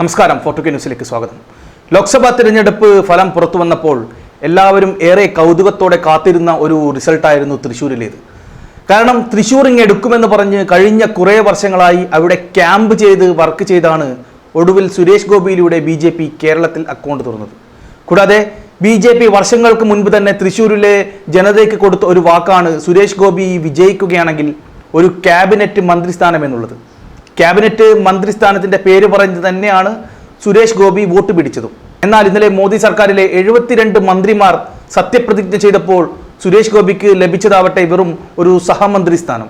നമസ്കാരം ഫോർട്ടുക്കെ ന്യൂസിലേക്ക് സ്വാഗതം. ലോക്സഭാ തിരഞ്ഞെടുപ്പ് ഫലം പുറത്തു വന്നപ്പോൾ എല്ലാവരും ഏറെ കൗതുകത്തോടെ കാത്തിരുന്ന ഒരു റിസൾട്ടായിരുന്നു തൃശ്ശൂരിലേത് കാരണം തൃശ്ശൂർ ഇങ്ങ് എടുക്കുമെന്ന് പറഞ്ഞ് കഴിഞ്ഞ കുറേ വർഷങ്ങളായി അവിടെ ക്യാമ്പ് ചെയ്ത് വർക്ക് ചെയ്താണ് ഒടുവിൽ സുരേഷ് ഗോപിയിലൂടെ ബി ജെ പി കേരളത്തിൽ അക്കൗണ്ട് തുറന്നത്. കൂടാതെ ബി ജെ പി വർഷങ്ങൾക്ക് മുൻപ് തന്നെ തൃശ്ശൂരിലെ ജനതയ്ക്ക് കൊടുത്ത ഒരു വാക്കാണ് സുരേഷ് ഗോപി വിജയിക്കുകയാണെങ്കിൽ ഒരു ക്യാബിനറ്റ് മന്ത്രിസ്ഥാനം എന്നുള്ളത്. ക്യാബിനറ്റ് മന്ത്രിസ്ഥാനത്തിന്റെ പേര് പറഞ്ഞ് തന്നെയാണ് സുരേഷ് ഗോപി വോട്ട് പിടിച്ചതും. എന്നാൽ ഇന്നലെ മോദി സർക്കാരിലെ എഴുപത്തിരണ്ട് മന്ത്രിമാർ സത്യപ്രതിജ്ഞ ചെയ്തപ്പോൾ സുരേഷ് ഗോപിക്ക് ലഭിച്ചതാവട്ടെ വെറും ഒരു സഹമന്ത്രി സ്ഥാനം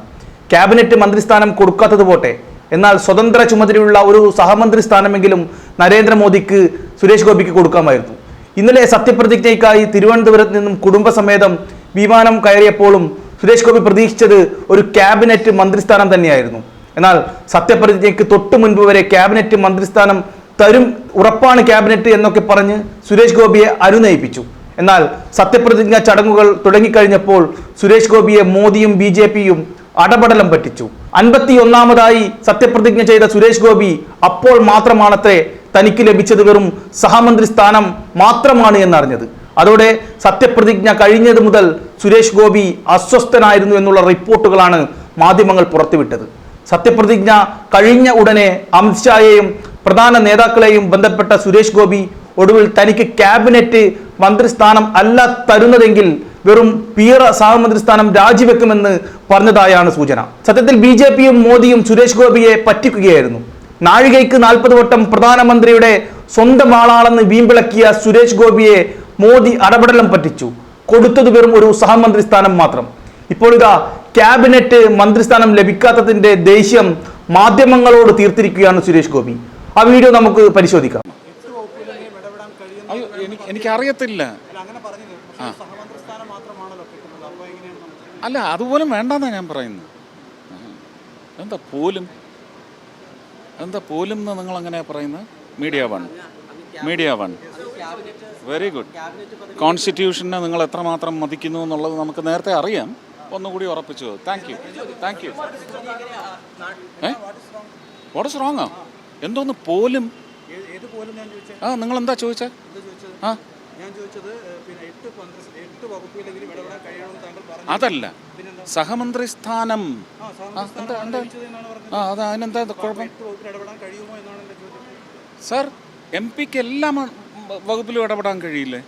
ക്യാബിനറ്റ് മന്ത്രിസ്ഥാനം കൊടുക്കാത്തത് പോട്ടെ. എന്നാൽ സ്വതന്ത്ര ചുമതലയുള്ള ഒരു സഹമന്ത്രി സ്ഥാനമെങ്കിലും നരേന്ദ്രമോദിക്ക് സുരേഷ് ഗോപിക്ക് കൊടുക്കാമായിരുന്നു. ഇന്നലെ സത്യപ്രതിജ്ഞയ്ക്കായി തിരുവനന്തപുരത്ത് നിന്നും കുടുംബസമേതം വിമാനം കയറിയപ്പോഴും സുരേഷ് ഗോപി പ്രതീക്ഷിച്ചത് ഒരു ക്യാബിനറ്റ് മന്ത്രിസ്ഥാനം തന്നെയായിരുന്നു. എന്നാൽ സത്യപ്രതിജ്ഞയ്ക്ക് തൊട്ടു മുൻപ് വരെ ക്യാബിനറ്റ് മന്ത്രിസ്ഥാനം തരും ഉറപ്പാണ് ക്യാബിനറ്റ് എന്നൊക്കെ പറഞ്ഞ് സുരേഷ് ഗോപിയെ അനുനയിപ്പിച്ചു. എന്നാൽ സത്യപ്രതിജ്ഞ ചടങ്ങുകൾ തുടങ്ങിക്കഴിഞ്ഞപ്പോൾ സുരേഷ് ഗോപിയെ മോദിയും ബി ജെ പിയും അടപടലം പറ്റിച്ചു. അൻപത്തി ഒന്നാമതായി സത്യപ്രതിജ്ഞ ചെയ്ത സുരേഷ് ഗോപി അപ്പോൾ മാത്രമാണത്രേ തനിക്ക് ലഭിച്ചത് വെറും സഹമന്ത്രി സ്ഥാനം മാത്രമാണ് എന്നറിഞ്ഞത്. അതോടെ സത്യപ്രതിജ്ഞ കഴിഞ്ഞത് മുതൽ സുരേഷ് ഗോപി അസ്വസ്ഥനായിരുന്നു എന്നുള്ള റിപ്പോർട്ടുകളാണ് മാധ്യമങ്ങൾ പുറത്തുവിട്ടത്. സത്യപ്രതിജ്ഞ കഴിഞ്ഞ ഉടനെ അമിത്ഷായെയും പ്രധാന നേതാക്കളെയും ബന്ധപ്പെട്ട സുരേഷ് ഗോപി ഒടുവിൽ തനിക്ക് ക്യാബിനറ്റ് മന്ത്രിസ്ഥാനം അല്ല തരുന്നതെങ്കിൽ വെറും പീറ സഹമന്ത്രി സ്ഥാനം രാജിവെക്കുമെന്ന് പറഞ്ഞതായാണ് സൂചന. സത്യത്തിൽ ബി ജെ പിയും മോദിയും സുരേഷ് ഗോപിയെ പറ്റിക്കുകയായിരുന്നു. നാഴികയ്ക്ക് നാൽപ്പത് വട്ടം പ്രധാനമന്ത്രിയുടെ സ്വന്തം ആളാണെന്ന് വീമ്പിളക്കിയ സുരേഷ് ഗോപിയെ മോദി അടപടലം പറ്റിച്ചു. കൊടുത്തത് വെറും ഒരു സഹമന്ത്രി സ്ഥാനം മാത്രം. ഇപ്പോൾ ഇതാ ക്യാബിനറ്റ് മന്ത്രിസ്ഥാനം ലഭിക്കാത്തതിന്റെ ദേഷ്യം മാധ്യമങ്ങളോട് തീർത്തിരിക്കുകയാണ് സുരേഷ് ഗോപി. ആ വീഡിയോ നമുക്ക് പരിശോധിക്കാം. എനിക്കറിയത്തില്ല. അല്ല അതുപോലും വേണ്ടെന്നാ ഞാൻ പറയുന്നത്. എന്താ പോലും? എന്താ പോലും എന്ന് നിങ്ങൾ അങ്ങനെ പറയുന്നത്? Media one. Media one. Very good കോൺസ്റ്റിറ്റ്യൂഷനെ നിങ്ങൾ എത്രമാത്രം മതിക്കുന്നു എന്നുള്ളത് നമുക്ക് നേരത്തെ അറിയാം. ഒന്നുകൂടി ഉറപ്പിച്ചു. താങ്ക് യു താങ്ക് യു ഏ? വാട്ട് ഇസ് റോങ് എന്തോന്ന് പോലും ആ നിങ്ങൾ എന്താ ചോദിച്ചേ ആ. ചോദിച്ചത് പറഞ്ഞു അതല്ല. സഹമന്ത്രി സ്ഥാനം. ആ ആ, ആ അത് അതിനെന്താ കുഴപ്പം? സാർ എം പിക്ക് എല്ലാ വകുപ്പിലും ഇടപെടാൻ കഴിയില്ലേ?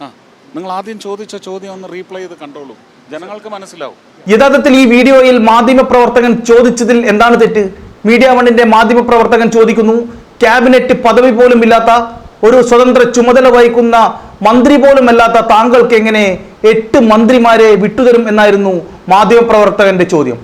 ആ. നിങ്ങൾ ആദ്യം ചോദിച്ച ചോദ്യം ഒന്ന് റീപ്ലൈ ചെയ്ത് കണ്ടോളൂ. ജനങ്ങൾക്ക് മനസ്സിലാവും. യഥാർത്ഥത്തിൽ ഈ വീഡിയോയിൽ മാധ്യമപ്രവർത്തകൻ ചോദിച്ചതിൽ എന്താണ് തെറ്റ്? മീഡിയ വണ്ണിന്റെ മാധ്യമപ്രവർത്തകൻ ചോദിക്കുന്നു ക്യാബിനറ്റ് പദവി പോലും ഇല്ലാത്ത ഒരു സ്വതന്ത്ര ചുമതല വഹിക്കുന്ന മന്ത്രി പോലും അല്ലാത്ത താങ്കൾക്ക് എങ്ങനെ എട്ട് മന്ത്രിമാരെ വിട്ടുതരും എന്നായിരുന്നു മാധ്യമപ്രവർത്തകന്റെ ചോദ്യം.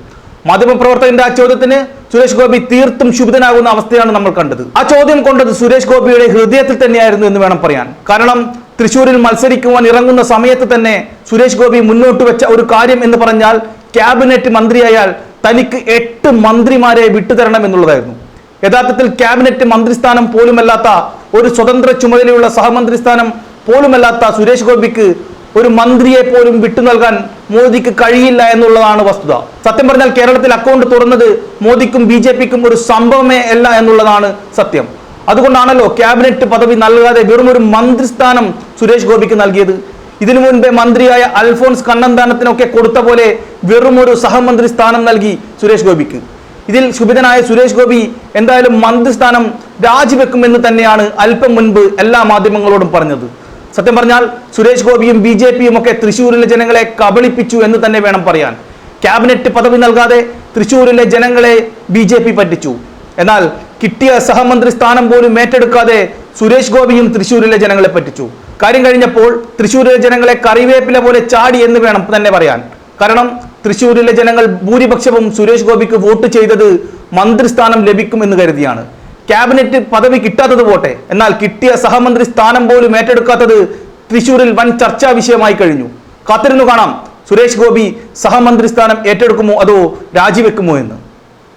മാധ്യമപ്രവർത്തകന്റെ ആ ചോദ്യത്തിന് സുരേഷ് ഗോപി തീർത്തും ശുഭിതനാകുന്ന അവസ്ഥയാണ് നമ്മൾ കണ്ടത്. ആ ചോദ്യം കൊണ്ടത് സുരേഷ് ഗോപിയുടെ ഹൃദയത്തിൽ തന്നെയായിരുന്നു എന്ന് വേണം പറയാൻ. കാരണം തൃശൂരിൽ മത്സരിക്കുവാൻ ഇറങ്ങുന്ന സമയത്ത് തന്നെ സുരേഷ് ഗോപി മുന്നോട്ട് വെച്ച ഒരു കാര്യം എന്ന് പറഞ്ഞാൽ ക്യാബിനറ്റ് മന്ത്രിയായാൽ തനിക്ക് എട്ട് മന്ത്രിമാരെ വിട്ടുതരണം എന്നുള്ളതായിരുന്നു. യഥാർത്ഥത്തിൽ ക്യാബിനറ്റ് മന്ത്രിസ്ഥാനം പോലുമല്ലാത്ത ഒരു സ്വതന്ത്ര ചുമതലയുള്ള സഹമന്ത്രി സ്ഥാനം പോലുമല്ലാത്ത സുരേഷ് ഗോപിക്ക് ഒരു മന്ത്രിയെ പോലും വിട്ടു നൽകാൻ മോദിക്ക് കഴിയില്ല എന്നുള്ളതാണ് വസ്തുത. സത്യം പറഞ്ഞാൽ കേരളത്തിൽ അക്കൗണ്ട് തുറന്നത് മോദിക്കും ബി ഒരു സംഭവമേ അല്ല എന്നുള്ളതാണ് സത്യം. അതുകൊണ്ടാണല്ലോ ക്യാബിനറ്റ് പദവി നൽകാതെ വെറും ഒരു മന്ത്രിസ്ഥാനം സുരേഷ് ഗോപിക്ക് നൽകിയത്. ഇതിനു മുൻപേ മന്ത്രിയായ അൽഫോൺസ് കണ്ണന്താനത്തിനൊക്കെ കൊടുത്ത പോലെ വെറും ഒരു സഹമന്ത്രി സ്ഥാനം നൽകി സുരേഷ് ഗോപിക്ക്. ഇതിൽ ശുഭിതനായ സുരേഷ് ഗോപി എന്തായാലും മന്ത്രിസ്ഥാനം രാജിവെക്കുമെന്ന് തന്നെയാണ് അല്പം മുൻപ് എല്ലാ മാധ്യമങ്ങളോടും പറഞ്ഞത്. സത്യം പറഞ്ഞാൽ സുരേഷ് ഗോപിയും ബി ജെ പിയും ഒക്കെ തൃശ്ശൂരിലെ ജനങ്ങളെ കബളിപ്പിച്ചു എന്ന് തന്നെ വേണം പറയാൻ. ക്യാബിനറ്റ് പദവി നൽകാതെ തൃശ്ശൂരിലെ ജനങ്ങളെ ബി പറ്റിച്ചു. എന്നാൽ കിട്ടിയ സഹമന്ത്രി സ്ഥാനം പോലും ഏറ്റെടുക്കാതെ സുരേഷ് ഗോപിയും തൃശ്ശൂരിലെ ജനങ്ങളെ പറ്റിച്ചു. കാര്യം കഴിഞ്ഞപ്പോൾ തൃശ്ശൂരിലെ ജനങ്ങളെ കറിവേപ്പില പോലെ ചാടി എന്ന് വേണം തന്നെ പറയാൻ. കാരണം തൃശ്ശൂരിലെ ജനങ്ങൾ ഭൂരിപക്ഷവും സുരേഷ് ഗോപിക്ക് വോട്ട് ചെയ്തത് മന്ത്രിസ്ഥാനം ലഭിക്കും എന്ന് കരുതിയാണ്. ക്യാബിനറ്റ് പദവി കിട്ടാത്തത് പോട്ടെ. എന്നാൽ കിട്ടിയ സഹമന്ത്രി സ്ഥാനം പോലും ഏറ്റെടുക്കാത്തത് തൃശ്ശൂരിൽ വൻ ചർച്ചാ വിഷയമായി കഴിഞ്ഞു. കാത്തിരുന്നു കാണാം സുരേഷ് ഗോപി സഹമന്ത്രി സ്ഥാനം ഏറ്റെടുക്കുമോ അതോ രാജിവെക്കുമോ എന്ന്.